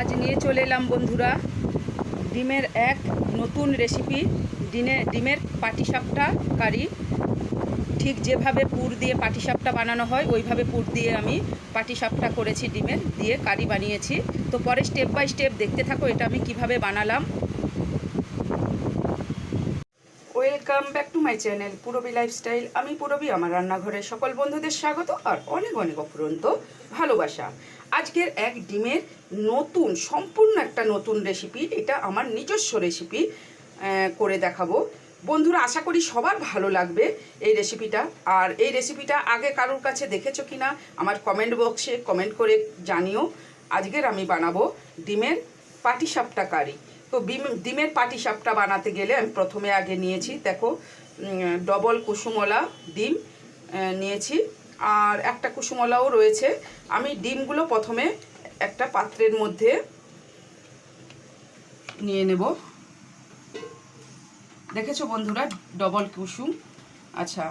আজ নিয়ে চলে এলাম বন্ধুরা। ডিমের এক নতুন রেসিপি ডিমে ডিমের পাটিসাপটা কারি। ঠিক যেভাবে পুর দিয়ে পাটিসাপটা বানানো হয়, ওইভাবে পুর দিয়ে আমি পাটিসাপটা করেছি ডিমের, দিয়ে কারি বানিয়েছি। তো পরে স্টেপ বাই স্টেপ দেখতে থাকো এটা আমি কীভাবে বানালাম। Welcome back to my channel Purabi lifestyle আমি পুরবি আমার রান্নাঘরে সকল বন্ধুদের স্বাগত আর অনেক অনেক অফুরন্ত ভালোবাসা। আজকের এক ডিমের নতুন, সম্পূর্ণ একটা নতুন রেসিপি এটা আমার নিজস্ব রেসিপি করে দেখাবো। বন্ধুরা, আশা করি সবার ভালো লাগবে এই রেসিপিটা আর এই রেসিপিটা আগে কারোর কাছে দেখেছ কি না আমার কমেন্ট বক্সে কমেন্ট করে জানিও। আজকের আমি বানাবো ডিমের পাটিসাপটা কারি। তো ডিমের পাটিসাপটা বানাতে গেলে আমি প্রথমে আগে নিয়েছি, দেখো ডবল কুসুমলা ডিম নিয়েছি। আর একটা কুসুমলাও রয়েছে। আমি ডিমগুলো প্রথমে একটা পাত্রের মধ্যে নিয়ে নেব। দেখেছ বন্ধুরা, ডবল কুসুম? আচ্ছা।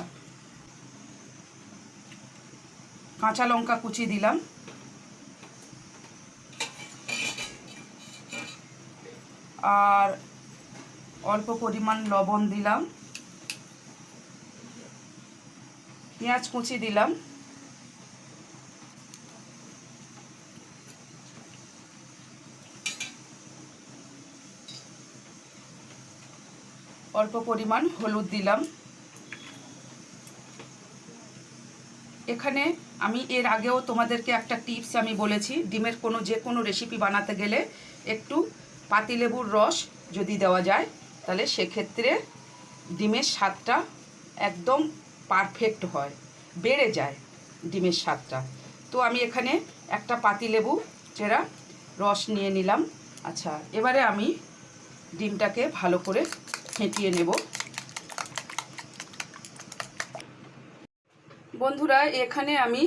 কাঁচা লঙ্কা কুচি দিলাম। আর অল্প পরিমাণ লবণ দিলাম। পেঁয়াজ কুচি দিলাম। অল্প পরিমাণ হলুদ দিলাম। এখানে আমি এর আগেও তোমাদেরকে একটা টিপস আমি বলেছি, ডিমের কোনো যে কোনো রেসিপি বানাতে গেলে একটু পাতিলেবুর রস যদি দেওয়া যায়, তাহলে সেক্ষেত্রে ডিমের স্বাদটা একদম পারফেক্ট হয়। বেড়ে যায় ডিমের স্বাদটা। তো আমি এখানে একটা পাতিলেবু চেরা রস নিয়ে নিলাম। আচ্ছা এবারে আমি ডিমটাকে ভালো করে ফেটিয়ে নেব। বন্ধুরা, এখানে আমি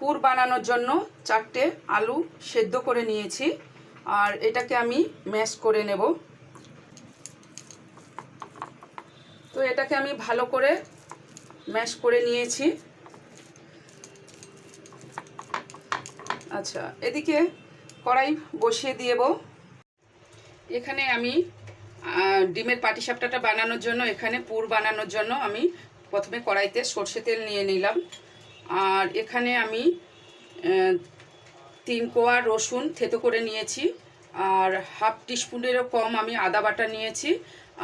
পুর বানানোর জন্য চারটে আলু সেদ্ধ করে নিয়েছি। আর এটাকে আমি ম্যাশ করে নেব। তো এটাকে আমি ভালো করে ম্যাশ করে নিয়েছি। আচ্ছা এদিকে কড়াই বসিয়ে দিয়েব। এখানে আমি ডিমের পাটিসাপটাটা বানানোর জন্য, এখানে পুর বানানোর জন্য আমি প্রথমে কড়াইতে সর্ষে তেল নিয়ে নিলাম। আর এখানে আমি তিন কোয়া রসুন থেতো করে নিয়েছি। আর হাফ টিস্পুনেরও কম আমি আদা বাটা নিয়েছি।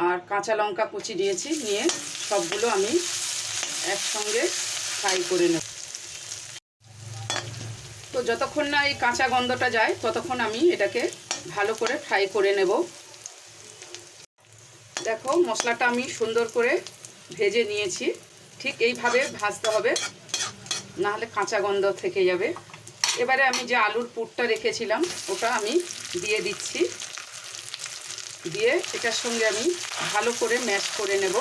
আর কাঁচা লঙ্কা কুচি দিয়েছি নিয়ে সবগুলো আমি একসঙ্গে ফ্রাই করে নেব। তো যতক্ষণ না এই কাঁচা গন্ধটা যায়, ততক্ষণ আমি এটাকে ভালো করে ফ্রাই করে নেব। দেখো মশলাটা আমি সুন্দর করে ভেজে নিয়েছি। ঠিক এইভাবে ভাজতে হবে, নাহলে কাঁচা গন্ধ থেকে যাবে। এবারে আমি যে আলুর পুরটা রেখেছিলাম, ওটা আমি দিয়ে দিচ্ছি। দিয়ে এটার সঙ্গে আমি ভালো করে ম্যাশ করে নেব।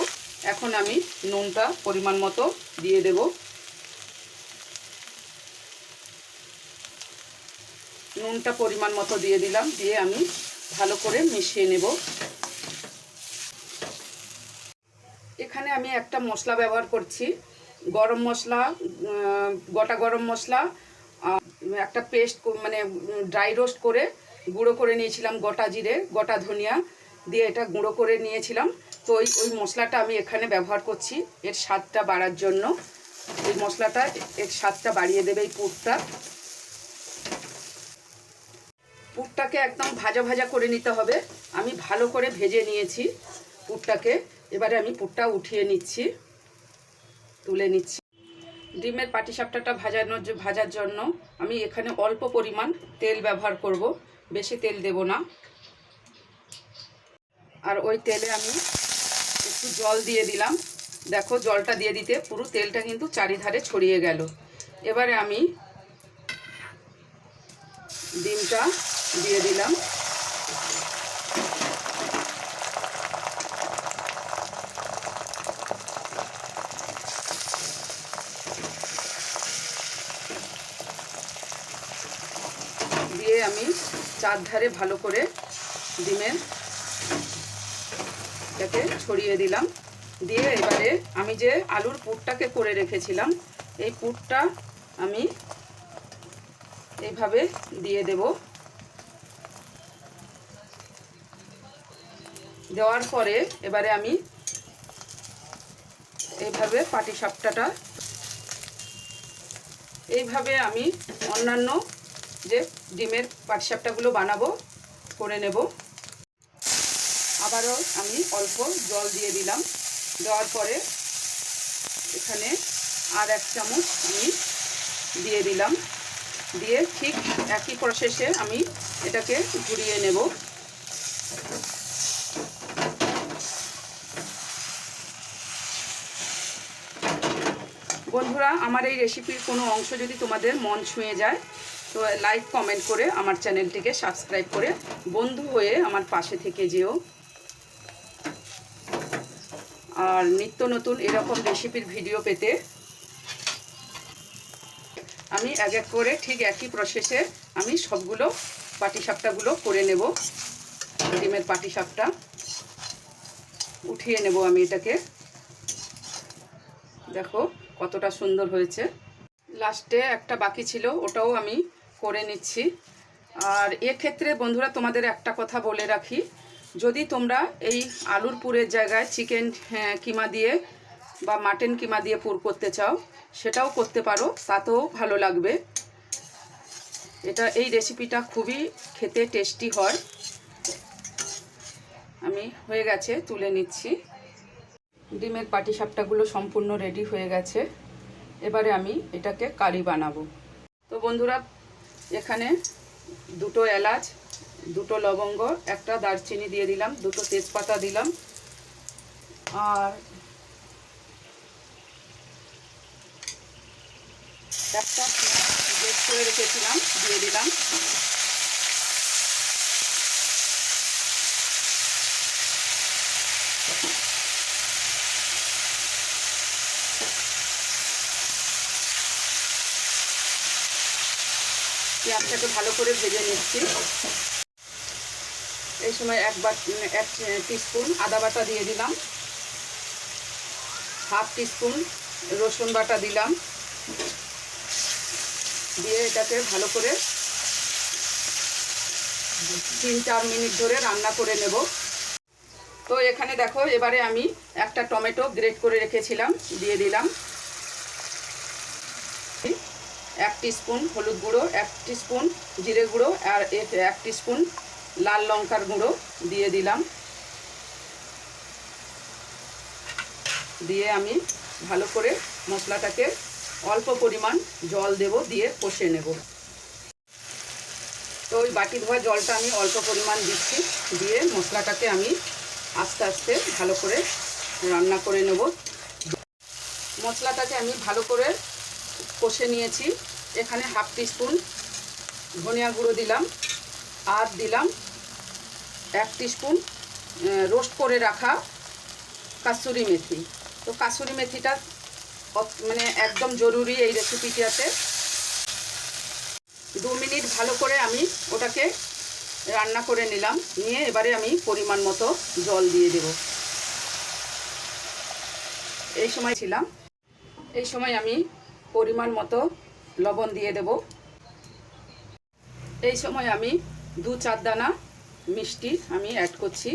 এখন আমি নুনটা পরিমাণ মতো দিয়ে দেব। নুনটা পরিমাণ মতো দিয়ে দিলাম, দিয়ে আমি ভালো করে মিশিয়ে নেব। এখানে আমি একটা মশলা ব্যবহার করছি। গরম মশলা গোটা গরম মশলা একটা পেস্ট মানে ড্রাই রোস্ট করে গুঁড়ো করে নিয়েছিলাম গোটা জিরে, গোটা ধনিয়া দিয়ে এটা গুঁড়ো করে নিয়েছিলাম। তো ওই ওই মশলাটা আমি এখানে ব্যবহার করছি। এর স্বাদটা বাড়ার জন্য। এই মশলাটা এর স্বাদটা বাড়িয়ে দেবে এই পুরটা। পুরটাকে একদম ভাজা ভাজা করে নিতে হবে। আমি ভালো করে ভেজে নিয়েছি পুরটাকে। এবারে আমি পুরটা উঠিয়ে নিচ্ছি। তুলে নিচ্ছি। ডিমের পাটিসাপটাটা ভাজানোর ভাজার জন্য আমি এখানে অল্প পরিমাণ তেল ব্যবহার করব। বেশি তেল দেব না। আর ওই তেলে আমি একটু জল দিয়ে দিলাম। দেখো, জলটা দিয়ে দিতে পুরো তেলটা কিন্তু চারিধারে ছড়িয়ে গেল। এবারে আমি ডিমটা দিয়ে দিলাম। আমি চারধারে ভালো করে ডিমের এটাকে ছড়িয়ে দিলাম। দিয়ে এবারে আমি যে আলুর পুরটাকে করে রেখেছিলাম, এই পুরটা আমি এইভাবে দিয়ে দেব। দেওয়ার পরে এবারে আমি এইভাবে পাটি সাপটাটা এইভাবে আমি অন্যান্য যে ডিমের পাটিসাপটাগুলো বানাবো, করে নেব। আবারও আমি অল্প জল দিয়ে দিলাম। দেওয়ার পরে এখানে আর এক চামচ আমি দিয়ে দিলাম। দিয়ে ঠিক একই প্রসেসে আমি এটাকে ঘুরিয়ে নেব। বন্ধুরা, আমার এই রেসিপির কোনো অংশ যদি তোমাদের মন ছুঁয়ে যায় তো লাইক কমেন্ট করে আমার চ্যানেলটিকে সাবস্ক্রাইব করে বন্ধু হয়ে আমার পাশে থেকে যেও। আর নিত্য নতুন এরকম রেসিপির ভিডিও পেতে আমি এক এক করে ঠিক একই প্রসেসে আমি সবগুলো পাটিসাপটাগুলো করে নেব। ডিমের পাটিসাপটা উঠিয়ে নেব আমি এটাকে। দেখো কতটা সুন্দর হয়েছে। লাস্টে একটা বাকি ছিল, ওটাও আমি করে নিচ্ছি। আর এক্ষেত্রে বন্ধুরা তোমাদের একটা কথা বলে রাখি, যদি তোমরা এই আলুর পুরের জায়গায় চিকেন কিমা দিয়ে বা মাটন কিমা দিয়ে পুর করতে চাও, সেটাও করতে পারো, তাতেও ভালো লাগবে। এটা, এই রেসিপিটা খুবই খেতে টেস্টি হয়। আমি হয়ে গেছে, তুলে নিচ্ছি। ডিমের পাটিসাপটাগুলো সম্পূর্ণ রেডি হয়ে গেছে। এবারে আমি এটাকে কারি বানাবো। তো বন্ধুরা এখানে দুটো এলাচ, দুটো লবঙ্গ, একটা দারচিনি দিয়ে দিলাম, দুটো তেজপাতা দিলাম। আর একটা করে রেখেছিলাম, দিয়ে দিলাম। পেঁয়াজটাকে ভালো করে ভেজে নিচ্ছি। এই সময় এক বাট এক টিস্পুন আদা বাটা দিয়ে দিলাম। হাফ টিস্পুন রসুন বাটা দিলাম। দিয়ে এটাকে ভালো করে তিন, চার মিনিট ধরে রান্না করে নেব। তো এখানে দেখো, এবারে আমি একটা টমেটো গ্রেট করে রেখেছিলাম, দিয়ে দিলাম। এক স্পুন হলুদ গুঁড়ো, এক স্পুন জিরে গুঁড়ো আর এক স্পুন লাল লঙ্কার গুঁড়ো দিয়ে দিলাম। দিয়ে আমি ভালো করে মশলাটাকে অল্প পরিমাণ জল দেব, দিয়ে কষে নেব। তো ওই বাটি ধোয়া জলটা আমি অল্প পরিমাণ দিচ্ছি, দিয়ে মশলাটাকে আমি আস্তে আস্তে ভালো করে রান্না করে নেব। মশলাটাকে আমি ভালো করে কষে নিয়েছি। এখানে হাফ টিস্পুন ধনিয়া গুঁড়ো দিলাম আর দিলাম, এক টিস্পুন রোস্ট করে রাখা কাসুরি মেথি। তো কাসুরি মেথিটা মানে একদম জরুরি এই রেসিপিটাতে দু মিনিট ভালো করে আমি ওটাকে রান্না করে নিলাম, নিয়ে এবারে আমি পরিমাণ মতো জল দিয়ে দেব। এই সময় ছিলাম, এই সময় আমি পরিমাণ মতো লবণ দিয়ে দেব। এই সময় আমি দু চার দানা মিষ্টি আমি অ্যাড করছি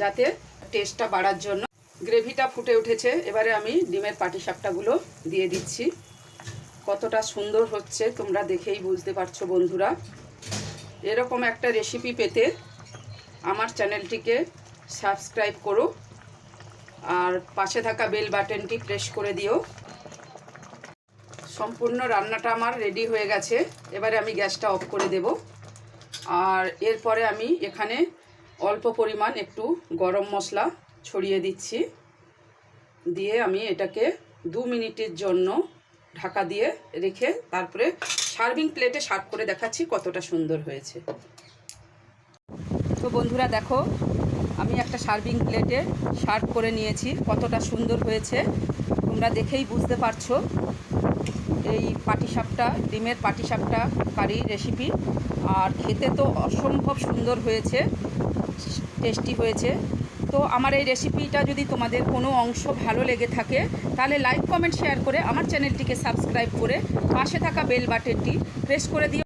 যাতে টেস্টটা বাড়ার জন্য। গ্রেভিটা ফুটে উঠেছে, এবারে আমি ডিমের পাটিসাপটাগুলো দিয়ে দিচ্ছি। কতটা সুন্দর হচ্ছে, তোমরা দেখেই বুঝতে পারছ বন্ধুরা। এরকম একটা রেসিপি পেতে আমার চ্যানেলটিকে সাবস্ক্রাইব করো আর পাশে থাকা বেল বাটনটি প্রেস করে দিও। সম্পূর্ণ রান্নাটা আমার রেডি হয়ে গেছে। এবারে আমি গ্যাসটা অফ করে দেব। আর এরপরে আমি এখানে অল্প পরিমাণ একটু গরম মশলা ছড়িয়ে দিচ্ছি। দিয়ে আমি এটাকে দু মিনিটের জন্য ঢাকা দিয়ে রেখে তারপরে সার্ভিং প্লেটে সার্ভ করে দেখাচ্ছি কতটা সুন্দর হয়েছে। তো বন্ধুরা দেখো, আমি একটা সার্ভিং প্লেটে সার্ভ করে নিয়েছি, কতটা সুন্দর হয়েছে। তোমরা দেখেই বুঝতে পারছ। পাটিসাপটা, ডিমের পাটিসাপটা কারি রেসিপি আর খেতে তো অসম্ভব সুন্দর হয়েছে টেস্টি হয়েছে। তো আমার এই রেসিপিটা যদি তোমাদের কোনো অংশ ভালো লেগে থাকে, তাহলে লাইক কমেন্ট শেয়ার করে আমার চ্যানেলটিকে সাবস্ক্রাইব করে পাশে থাকা বেল বাটনটি প্রেস করে দিও।